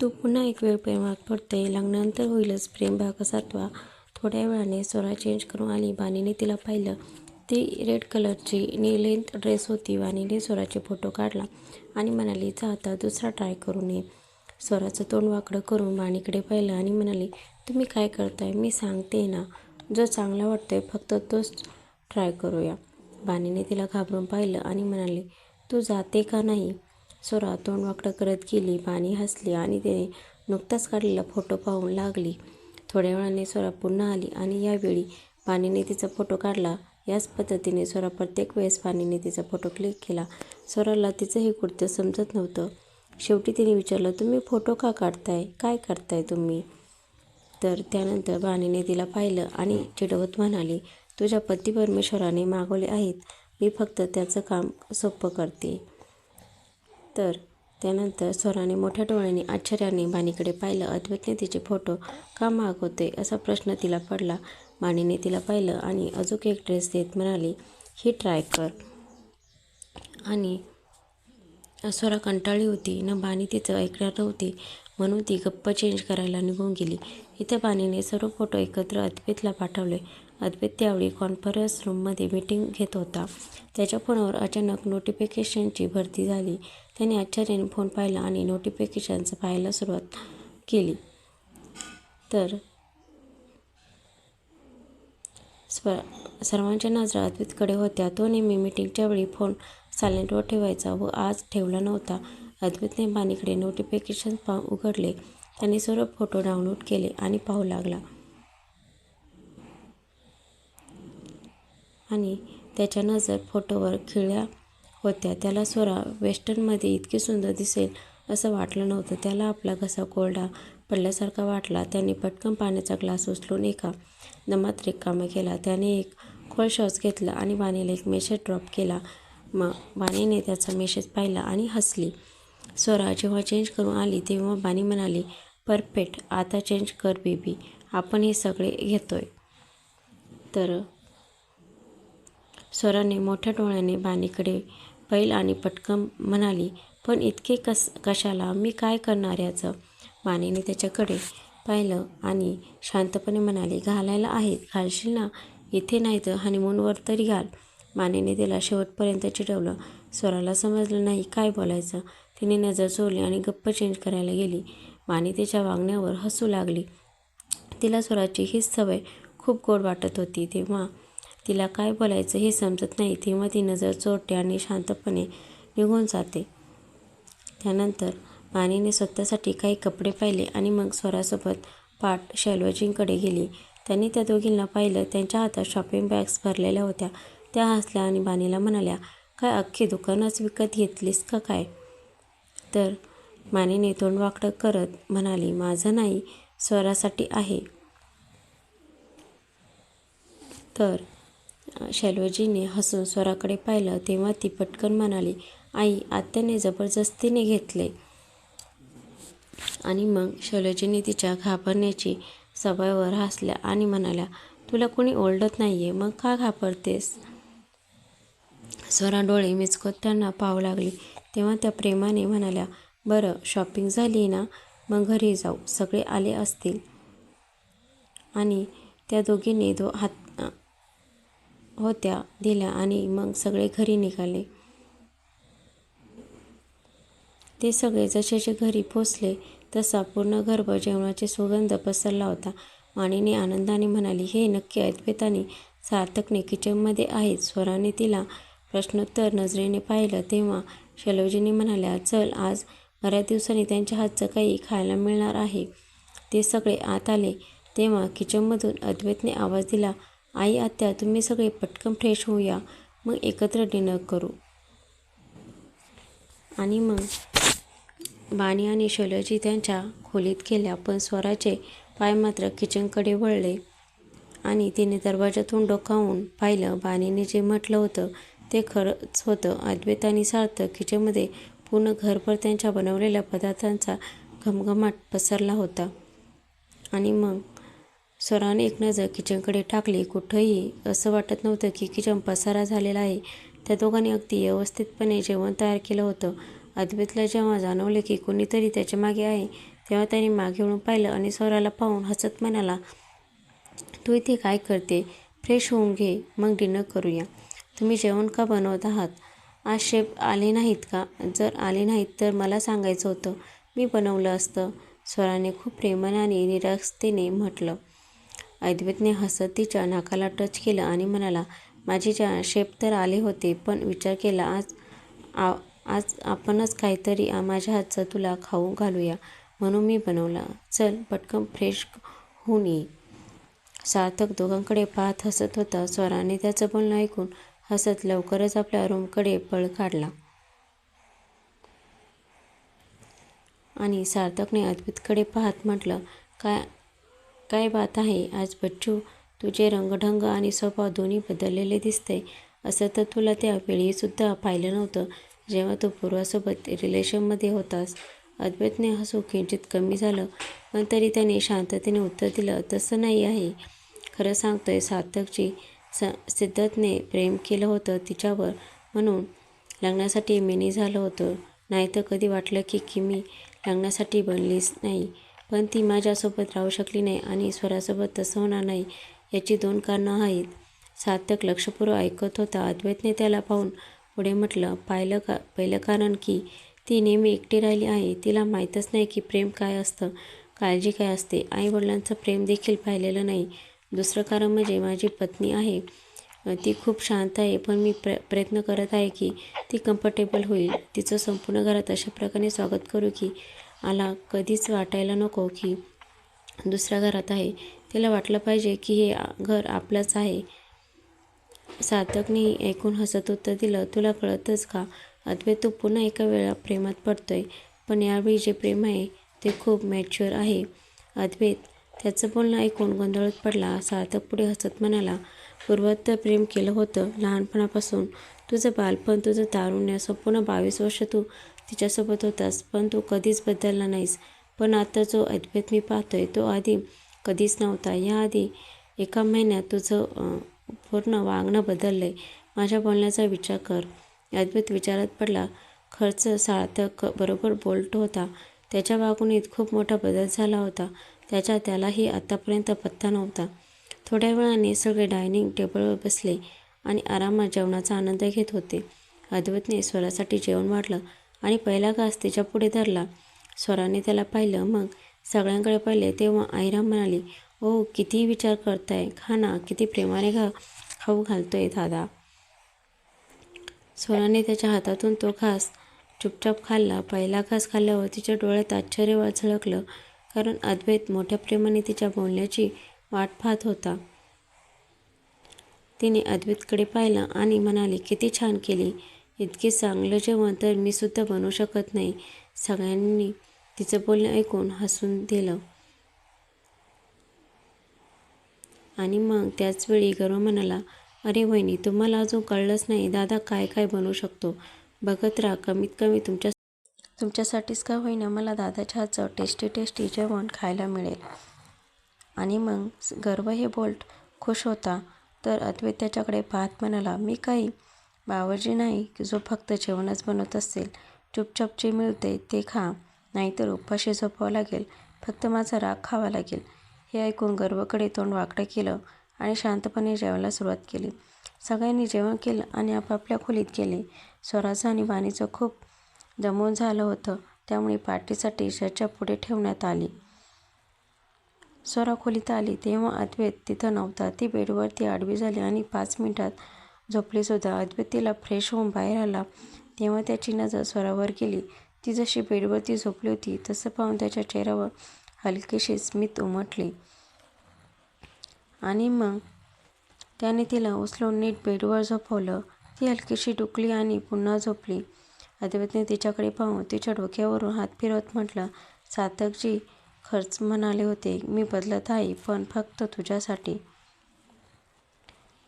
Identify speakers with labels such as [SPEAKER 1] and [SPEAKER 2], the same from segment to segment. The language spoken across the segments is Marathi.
[SPEAKER 1] तू पुन्हा एक वेळ प्रेमात पडते. लग्नानंतर होईलच प्रेम भाग सातवा थोड्या वेळाने स्वरा चेंज करून आली. वाणीने तिला पाहिलं. ती रेड कलरची नी लेंथ ड्रेस होती. वाणीने स्वराचे फोटो काढला आणि म्हणाली जा आता दुसरा ट्राय करून ये. स्वराचं तोंड वाकडं करून वाणीकडे पाहिलं आणि म्हणाली तुम्ही काय करताय? मी सांगते ना. जो चांगला वाटतोय फक्त तोच ट्राय करूया. वाणीने तिला घाबरून पाहिलं आणि म्हणाली तू जाते का नाही? स्वरा तोंड वाकडं करत गेली पाणी हसली आणि तिने नुकताच काढलेला फोटो पाहून लागली. थोड्या वेळाने स्वरा पुन्हा आली आणि यावेळी पाणीने तिचा फोटो काढला. याच पद्धतीने स्वरा प्रत्येक वेळेस पाणीने तिचा फोटो क्लिक केला. स्वराला तिचं हे कृत्य समजत नव्हतं. शेवटी तिने विचारलं तुम्ही फोटो का काढताय? काय करताय तुम्ही? तर त्यानंतर बाणीने तिला पाहिलं आणि चिडवत म्हणाली तुझ्या पती परमेश्वराने मागवले आहेत. मी फक्त त्याचं काम सोपं करते. तर त्यानंतर स्वराने मोठ्या डोळ्यांनी आश्चर्याने वाणीकडे पाहिलं. अद्वैतने तिचे फोटो का मागवते असा प्रश्न तिला पडला. वाणीने तिला पाहिलं आणि अजून एक ड्रेस देत म्हणाली ही ट्राय कर. आणि स्वरा कंटाळली होती न बाणी तिचं ऐकणार नव्हती म्हणून ती गप्प चेंज करायला निघून गेली. इथं बाणीने सर्व फोटो एकत्र अद्वैतला पाठवले. अद्वैत त्यावेळी कॉन्फरन्स रूममध्ये मीटिंग घेत होता. त्याच्या फोनवर अचानक नोटिफिकेशनची भरती झाली. त्याने आश्चर्याने फोन पाहिला आणि नोटिफिकेशनचं पाहायला सुरुवात केली. तर स्व सर्वांच्या नजरा अद्वैतकडे होत्या. तो नेहमी मीटिंगच्या वेळी फोन सायलेंटवर ठेवायचा व आज ठेवला नव्हता. अद्वैतने बानीकडे नोटिफिकेशन पा उघडले. त्याने सर्व फोटो डाउनलोड केले आणि पाहू लागला. आणि त्याच्या नजर फोटोवर खिळ्या होत्या. त्याला स्वरा वेस्टर्नमध्ये इतकी सुंदर दिसेल असं वाटलं नव्हतं. त्याला आपला घसा कोरडा पडल्यासारखा वाटला. त्याने पटकन पाण्याचा ग्लास उचलून एका दमात रिकामा केला. त्याने एक खोल श्वास घेतला आणि वाणीला एक मेसेज ड्रॉप केला. मग बाणीने त्याचा मेसेज पाहिला आणि हसली. स्वरा जेव्हा चेंज करून आली तेव्हा बाणी म्हणाली परफेक्ट आता चेंज कर बेबी आपण हे सगळे घेतोय. तर स्वराने मोठ्या डोळ्याने बाणीकडे पैल आणि पटकन म्हणाली पण इतके कस कशाला? मी काय करणार याचं? बाणीने त्याच्याकडे पाहिलं आणि शांतपणे म्हणाली घालायला आहेत घालशील ना? इथे नाही तर हनीमूनवर तरी घाल. मानेने तिला शेवटपर्यंत चिडवलं स्वराला समजलं नाही काय बोलायचं. तिने नजर चोरली आणि गप्प चेंज करायला गेली. माने तिच्या वागण्यावर हसू लागली. तिला स्वराची हीच सवय खूप गोड वाटत होती. तेव्हा तिला काय बोलायचं हे समजत नाही. तेव्हा ती नजर चोरते आणि शांतपणे निघून जाते. त्यानंतर मानेने स्वतःसाठी काही कपडे पाहिले आणि मग स्वरासोबत पाठ शैलवजींकडे गेली. त्यांनी त्या दोघींना पाहिलं. त्यांच्या हातात शॉपिंग बॅग्स भरलेल्या होत्या. त्या हसल्या आणि बाणीला म्हणाल्या काय अख्खी दुकानच विकत घेतलीस का काय? तर मानेने तोंड वाकडं करत म्हणाली माझं नाही स्वरासाठी आहे. तर शैलवजीने हसून स्वराकडे पाहिलं तेव्हा ती पटकन म्हणाली आई आत्याने जबरदस्तीने घेतले. आणि मग शैलजीने तिच्या घाबरण्याची सवयवर हसल्या आणि म्हणाल्या तुला कोणी ओरडत नाही आहे मग का घाबरतेस? स्वरा डोळे मिचकत त्यांना पाहू लागली. तेव्हा त्या प्रेमाने म्हणाल्या बरं शॉपिंग झाली ना? मग घरी जाऊ. सगळे आले असतील. आणि त्या दोघींनी दो हात होत्या दिल्या आणि मग सगळे घरी निघाले. ते सगळे जसेचे घरी पोचले तसा पूर्ण गर्भ जेवणाचे सुगंध पसरला होता. माणीने आनंदाने म्हणाली हे नक्की अद्वैताने सार्थकने किचनमध्ये आहेत. स्वराने तिला प्रश्नोत्तर नजरेने पाहिलं तेव्हा शैलवजीने म्हणाल्या चल आज बऱ्याच दिवसांनी त्यांच्या हातचं काही खायला मिळणार आहे. ते सगळे आत आले. तेव्हा किचनमधून अद्वैतने आवाज दिला आई आत्या तुम्ही सगळे पटकन फ्रेश होऊया. मग एकत्र डिनर करू. आणि मग बाणी आणि शैलजी त्यांच्या खोलीत गेल्या पण स्वराचे पाय मात्र किचनकडे वळले. आणि तिने दरवाजातून डोकावून पाहिलं बाणीने जे म्हटलं होतं ते खरंच होतं. अद्वैत आणि सार्थक किचनमध्ये पूर्ण घरभर त्यांच्या बनवलेल्या पदार्थांचा घमघमाट पसरला होता. आणि मग स्वराने एक नजर किचनकडे टाकली. कुठंही असं वाटत नव्हतं की किचन पसारा झालेला आहे. त्या दोघांनी अगदी व्यवस्थितपणे जेवण तयार केलं होतं. अद्वैतला जेव्हा जाणवले की कोणीतरी त्याच्यामागे आहे तेव्हा त्याने मागे वळून पाहिलं आणि स्वराला पाहून हसत म्हणाला तू इथे काय करते? फ्रेश होऊन घे. मग डिनर करूया. तुम्ही जेवण का बनवत आहात? आज शेफ आले नाहीत का? जर आले नाहीत तर मला सांगायचं होतं मी बनवलं असतं. स्वराने खूप प्रेमाने आणि निरास्तेने म्हटलं. अद्वैतने हसत तिच्या नाकाला टच केलं आणि म्हणाला माझे ज्या शेप तर आले होते पण विचार केला आज आ आज आपणच काहीतरी माझ्या हातचं तुला खाऊ घालूया. म्हणून मी बनवला. चल पटकन फ्रेश होऊन ये. सार्थक दोघांकडे पाहत हसत होता. स्वराने त्याचं बोलणं ऐकून हसत लवकरच आपल्या रूमकडे पळ काढला. आणि सार्थकने अद्भुतकडे पाहत म्हटलं काय काय बात आहे आज बच्चू तुझे रंगढंग आणि स्वभाव दोन्ही बदललेले दिसते. असं तर तुला त्या वेळीसुद्धा पाहिलं नव्हतं जेव्हा तू पूर्वासोबत रिलेशनमध्ये होतास. अद्वैतने हसू किंचित कमी झालं पण तरी त्याने शांततेने उत्तर दिलं तसं नाही आहे. खरं सांगतोय सार्थकची स सिद्धतने प्रेम केलं होतं तिच्यावर. म्हणून लग्नासाठी मिनी झालं होतं. नाही तर कधी वाटलं की की मी लग्नासाठी बनलीच नाही. पण ती माझ्यासोबत राहू शकली नाही आणि स्वरासोबत तसं होणार नाही याची दोन कारणं आहेत. सार्थक लक्षपूर्वक ऐकत होता. अद्वैतने त्याला पाहून पुढे म्हटलं पाहिलं का पहिलं कारण की ती नेहमी एकटी राहिली आहे. तिला माहीतच नाही की प्रेम काय असतं काळजी काय असते. आईवडिलांचं प्रेम देखील पाहिलेलं नाही. दुसरं कारण म्हणजे माझी पत्नी आहे ती खूप शांत आहे पण मी प्र प्रयत्न करत आहे की ती कम्फर्टेबल होईल. तिचं संपूर्ण घरात अशा प्रकारे स्वागत करू की आला कधीच वाटायला नको की दुसऱ्या घरात आहे. तिला वाटलं पाहिजे की हे घर आपलंच आहे. सार्थकने ऐकून हसत उत्तर दिलं तुला कळतच का? अद्वैत तू पुन्हा एका वेळा प्रेमात पडतोय पण यावेळी जे प्रेम आहे ते खूप मॅच्युअर आहे. अद्वैत त्याचं बोलणं ऐकून गोंधळत पडला सार्थक पुढे हसत म्हणाला पूर्वत प्रेम केलं होतं लहानपणापासून. तुझं बालपण तुझं तारुण्य संपूर्ण बावीस वर्ष तू तिच्यासोबत होतास पण तू कधीच बदलला नाहीस. पण आता जो अद्भेत मी पाहतोय तो आधी कधीच नव्हता. याआधी एका महिन्यात तुझं पूर्ण वागणं बदललं आहे माझ्या बोलण्याचा विचार कर. अद्भुत विचारात पडला. खर्च सार्थक बरोबर बोलतो होता. त्याच्या वागणीत खूप मोठा बदल झाला होता. त्याच्या त्यालाही आतापर्यंत पत्ता नव्हता. थोड्या वेळाने सगळे डायनिंग टेबलवर बसले आणि आरामात जेवणाचा आनंद घेत होते. अद्वैतने स्वरासाठी जेवण वाढलं आणि पहिला घास तिच्या पुढे धरला. स्वराने त्याला पाहिलं मग सगळ्यांकडे पाहिले तेव्हा आईराम म्हणाली ओ किती विचार करताय. खा ना किती प्रेमाने घा. खाऊ घालतोय दादा. स्वराने त्याच्या हातातून तो घास चुपचाप खाल्ला. पहिला घास खाल्ल्यावर तिच्या डोळ्यात आश्चर्य झळकलं. कारण अद्वैत मोठ्या प्रेमाने तिच्या बोलण्याची वाट पाहत होता. तिने अद्वैतकडे पाहिलं आणि म्हणाली किती छान केली. इतके चांगलं जेवण तर मी सुद्धा बनवू शकत नाही. सगळ्यांनी तिचं बोलणं ऐकून हसून दिलं. आणि मग त्याचवेळी गर्व म्हणाला अरे वहिनी तुम्हाला अजून कळलंच नाही. दादा काय काय बनवू शकतो? बघत राहा. कमीत कमी तुमच्या तुमच्यासाठीच का होईना मला दादाच्या हातचं टेस्टी टेस्टी जेवण खायला मिळेल. आणि मग गर्व हे बोल्ट खुश होता. तर अद्वैत त्याच्याकडे पाहत म्हणाला मी काही बावरजी नाही की जो फक्त जेवणच बनवत असेल. चुपचाप जे मिळते ते खा. नाहीतर उपाशी झोपावं लागेल. फक्त माझा राग खावा लागेल. हे ऐकून गर्वकडे तोंड वाकडं केलं आणि शांतपणे जेवायला सुरुवात केली. सगळ्यांनी जेवण केलं आणि आपापल्या खोलीत गेले. स्वराचं आणि वाणीचं खूप जमून झालं होतं. त्यामुळे पार्टीसाठी चर्चा पुढे ठेवण्यात आली. स्वरा खोलीत आली. तेव्हा अद्वैत तिथं नव्हता. ती बेडवरती आडवी झाली आणि पाच मिनिटात झोपलीसुद्धा अद्वैत तिला फ्रेश होऊन बाहेर आला. तेव्हा त्याची नजर स्वरावर गेली. ती जशी बेडवरती झोपली होती तसं पाहून त्याच्या चेहऱ्यावर हलकीशी स्मित उमटली. आणि मग त्याने तिला उचलून नीट बेडवर झोपवलं. ती हलकीशी डुकली आणि पुन्हा झोपली. अधिपतीने तिच्याकडे पाहून तिच्या डोक्यावरून हात फिरवत म्हटलं सार्थकजी खर्च म्हणाले होते मी बदलत आहे पण फक्त तुझ्यासाठी.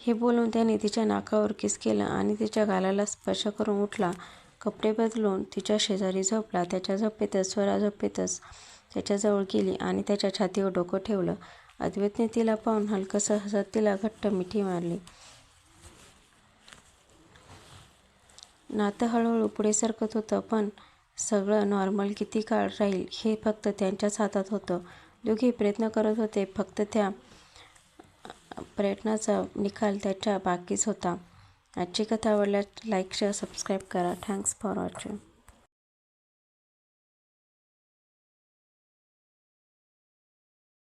[SPEAKER 1] हे बोलून त्याने तिच्या नाकावर किस केलं आणि तिच्या गालाला स्पर्श करून उठला. कपडे बदलून तिच्या शेजारी झोपला. त्याच्या झोपेतच स्वरा झोपेतच त्याच्याजवळ गेली आणि त्याच्या छातीवर डोकं ठेवलं. अद्वैतने तिला पाहून हलकंसं हसत तिला घट्ट मिठी मारली. नातं हळूहळू पुढे सरकत होतं पण सगळं नॉर्मल किती काळ राहील हे फक्त त्यांच्याच हातात होतं. दोघे प्रयत्न करत होते फक्त त्या प्रयत्नाचा निकाल त्याच्या बाकीच होता. आजची कथा आवडल्यास लाईक शेअर सबस्क्राईब करा. Thanks for watching